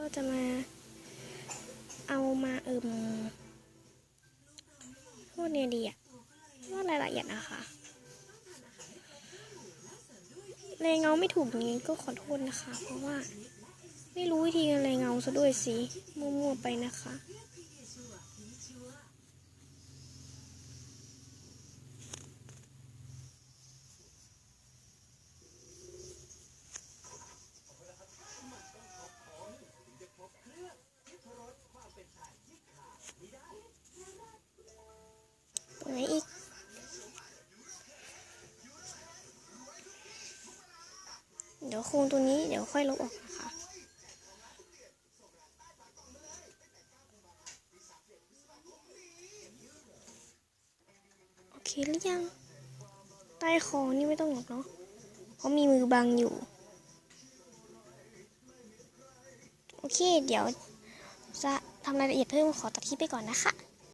ก็จะมาเอามาเอิมพูดเนี่ยดีอะว่ารายละเอียดนะคะเลยเงาไม่ถูกอย่างนี้ก็ขอโทษนะคะ เพราะว่า ไม่รู้วิธีอะไรเงาซะด้วยสิมั่วๆไปนะคะ เดี๋ยวโครงตัวนี้เดี๋ยวค่อยลบออกนะคะโอเคหรือยัง ใต้คอนี่ไม่ต้องหรอกเนาะเพราะมีมือบังอยู่ โอเค เดี๋ยวจะทำรายละเอียดเพิ่มขอตัดคลิปไปก่อนนะคะ